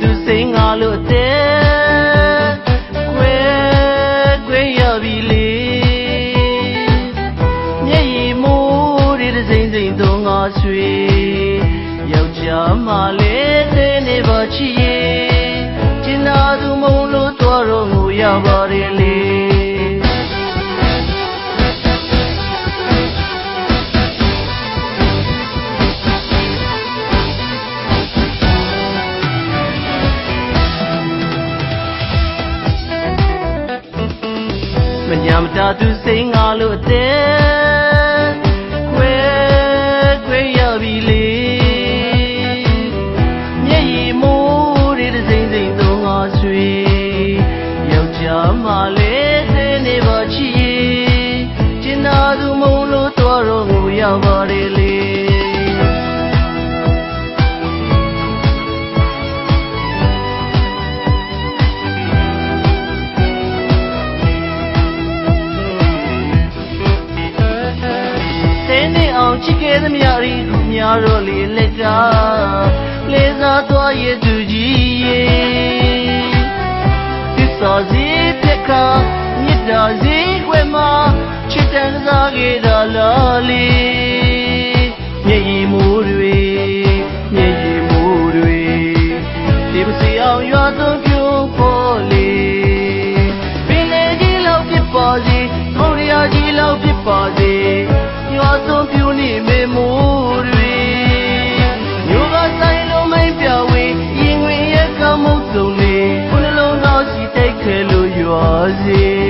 သူစိန်ငါလို့တဲ့ကွယ်ကွယ်ရပြီလေမျက်ရည်မိုးတွေတစ်စိမ့်စိမ့်သုံးငါဆွေယောက်ျားမလေးတဲ့နေပါချီရဲ့ကျင်နာသူမုံလို့တော်တော်ငူရပါတယ် ညာမတာသူစိန်ငါလို့ အောင်ချစ်ခဲ့သမျှရီခုများတော့လေလက်ကလေစားသွားရဲ့သူကြီးရေသစ္စာစီပြက်ခါမြစ်တာစီခွဲမှာချစ်တန်စားခဲ့တာလား ရွာ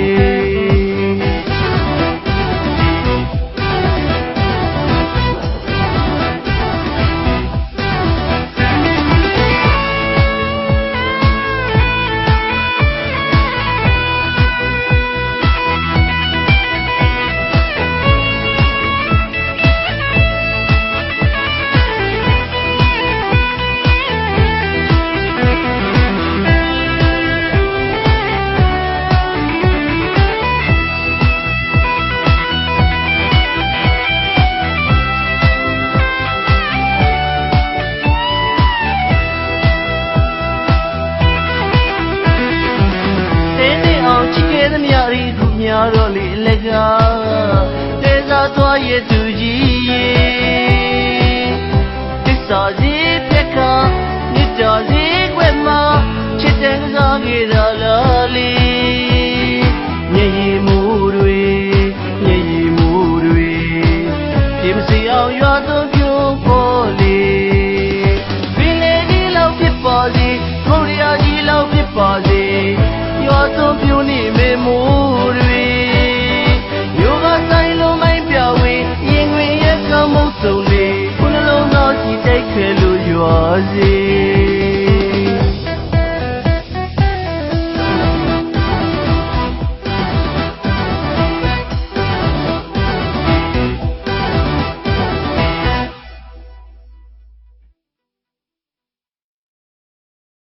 တဲစားသွားရဲ့သူကြီးရေသစ္စာစီပြက်ခါမြစ်တာစီခွဲမှာချစ်တဲ့ကစားခဲ့တာလားလေ sozinho.